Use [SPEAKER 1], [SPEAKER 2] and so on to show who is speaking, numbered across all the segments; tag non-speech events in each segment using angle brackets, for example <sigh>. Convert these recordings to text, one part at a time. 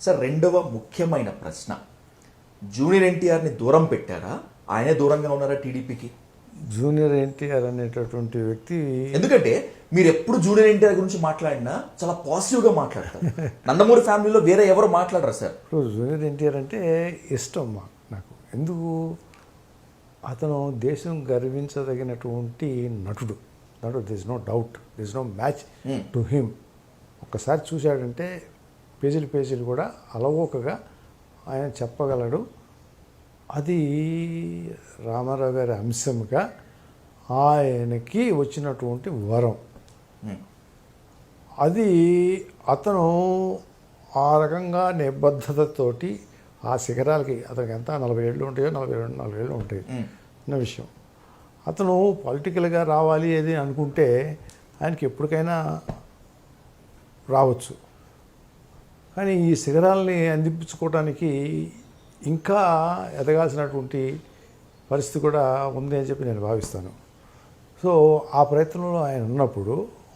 [SPEAKER 1] Sir రెండవ ముఖ్యమైన ప్రశ్న. జూనియర్ ఎన్టీఆర్ని దూరం పెట్టారా? ఆయనే దూరంగా ఉన్నారా టీడీపీకి?
[SPEAKER 2] జూనియర్ ఎన్టీఆర్ అనేటటువంటి వ్యక్తి
[SPEAKER 1] ఎందుకంటే మీరు ఎప్పుడు జూనియర్ ఎన్టీఆర్ గురించి మాట్లాడినా చాలా పాజిటివ్గా మాట్లాడతారు. <laughs> నందమూరి ఫ్యామిలీలో వేరే ఎవరు మాట్లాడరు సార్.
[SPEAKER 2] ఇప్పుడు జూనియర్ ఎన్టీఆర్ అంటే ఇష్టం మా నాకు. ఎందుకు? అతను దేశం గర్వించదగినటువంటి నటుడు. నటుడు this no doubt this no match. To him ఒక్కసారి చూశాడంటే పేజీలు పేజీలు కూడా అలవోకగా ఆయన చెప్పగలడు. అది రామారావు గారి అంశంగా ఆయనకి వచ్చినటువంటి వరం. అది అతను ఆ రకంగా నిబద్ధతతోటి ఆ శిఖరాలకి అతనికి ఎంత? నలభై ఏళ్ళు ఉంటాయో నలభై రెండు నలభై ఏళ్ళు ఉంటాయి. చిన్న విషయం. అతను పొలిటికల్గా రావాలి అది అనుకుంటే ఆయనకి ఎప్పటికైనా రావచ్చు. కానీ ఈ శిఖరాలని అందించుకోవడానికి ఇంకా ఎదగాల్సినటువంటి పరిస్థితి కూడా ఉంది అని చెప్పి నేను భావిస్తాను. సో ఆ ప్రయత్నంలో ఆయన ఉన్నప్పుడు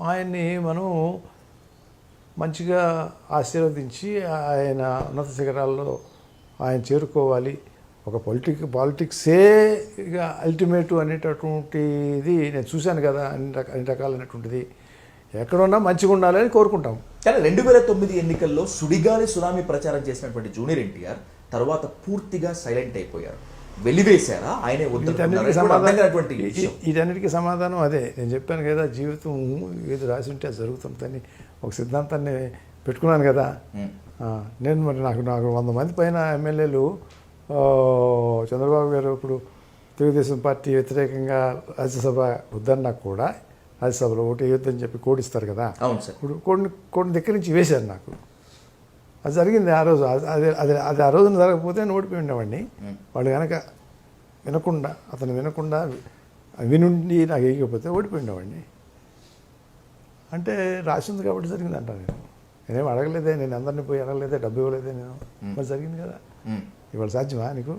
[SPEAKER 2] ఆయన్ని మనం మంచిగా ఆశీర్వదించి ఆయన ఉన్నత శిఖరాల్లో ఆయన చేరుకోవాలి. ఒక పొలిటిక్ పాలిటిక్సే ఇక అల్టిమేట్ అనేటటువంటిది నేను చూశాను కదా అన్ని రక అన్ని రకాలైనటువంటిది. ఎక్కడున్నా మంచిగా ఉండాలని కోరుకుంటాం.
[SPEAKER 1] కానీ రెండు వేల తొమ్మిది ఎన్నికల్లో సుడిగాలి సునామీ ప్రచారం చేసినటువంటి జూనియర్ ఎన్టీఆర్ తర్వాత పూర్తిగా సైలెంట్ అయిపోయారు. వెలివేశారా? ఆయనే?
[SPEAKER 2] వీటన్నిటికీ
[SPEAKER 1] కానటువంటి
[SPEAKER 2] సమాధానం అదే. నేను చెప్పాను కదా జీవితం ఏది రాసి ఉంటే జరుగుతుందని ఒక సిద్ధాంతాన్ని పెట్టుకున్నాను కదా. నేను మరి నాకు నాకు వంద మంది పైన ఎమ్మెల్యేలు చంద్రబాబు గారు ఇప్పుడు తెలుగుదేశం పార్టీ వ్యతిరేకంగా రాజ్యసభ వద్దన్నా కూడా రాజ్యసభలో ఓటు వేయొద్దని చెప్పి కోడిస్తారు కదా.
[SPEAKER 1] అవును సార్.
[SPEAKER 2] ఇప్పుడు కొన్ని కొన్ని దగ్గర నుంచి వేశారు నాకు. అది జరిగింది ఆ రోజు. అది అది అది ఆ రోజున జరగకపోతే నేను ఓడిపోయి ఉండేవాడిని. వాళ్ళు కనుక వినకుండా అతను వినకుండా వినుండి నాకు వేయకపోతే ఓడిపోయి ఉండేవాడిని. అంటే రాసింది కాబట్టి జరిగింది అంటాను నేను నేనేం అడగలేదే నేను అందరినీ పోయి అడగలేదే డబ్బు ఇవ్వలేదే నేను. మరి జరిగింది కదా. ఇవాళ సాధ్యమా నీకు?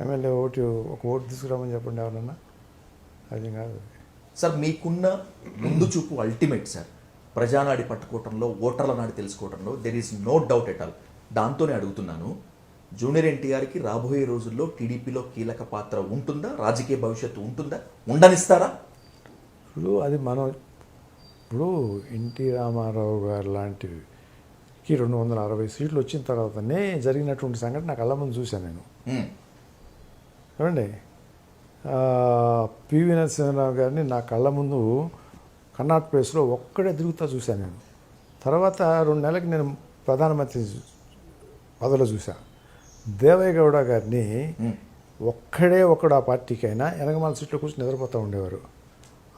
[SPEAKER 2] ఎమ్మెల్యే ఓటు ఒక ఓటు తీసుకురామని చెప్పండి ఎవరన్నా? అది కాదు.
[SPEAKER 1] సార్ మీకున్న ముందు చూపు అల్టిమేట్ సార్. ప్రజానాడి పట్టుకోవటంలో ఓటర్ల నాడి తెలుసుకోవటంలో there is no doubt at all దాంతోనే అడుగుతున్నాను జూనియర్ ఎన్టీఆర్కి రాబోయే రోజుల్లో టీడీపీలో కీలక పాత్ర ఉంటుందా? రాజకీయ భవిష్యత్తు ఉంటుందా? ఉండనిస్తారా?
[SPEAKER 2] ఇప్పుడు అది మనం ఇప్పుడు ఎన్టీ రామారావు గారు లాంటికి రెండు వందల అరవై సీట్లు వచ్చిన తర్వాతనే జరిగినటువంటి సంఘటన నా కళ్ళ ముందు చూశాను నేను. ఏమండి? ఆ, పివి నరసింహరావు గారిని నా కళ్ళ ముందు కర్ణాటక ప్లేస్లో ఒక్కడే తిరుగుతా చూశాను నేను. తర్వాత రెండు నెలలకి నేను ప్రధానమంత్రి పదవిలో చూశా. దేవయ్య గౌడ గారిని ఒక్కడే ఒక్కడు ఆ పార్టీకైనా వెనకమాల సీట్లో కూర్చొని నిద్రపోతూ ఉండేవారు.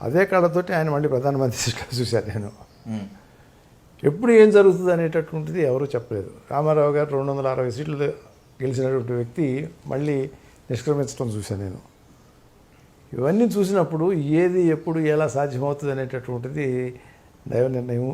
[SPEAKER 2] అదే కళ్ళతోటి ఆయన మళ్ళీ ప్రధానమంత్రి సీట్లో చూశాను నేను. ఎప్పుడు ఏం జరుగుతుంది అనేటటువంటిది ఎవరూ చెప్పలేదు. రామారావు గారు రెండు వందల అరవై సీట్లు గెలిచినటువంటి వ్యక్తి మళ్ళీ నిష్క్రమించడం చూశాను నేను. ఇవన్నీ చూసినప్పుడు ఏది ఎప్పుడు ఎలా సాధ్యమవుతుంది అనేటటువంటిది దైవ నిర్ణయం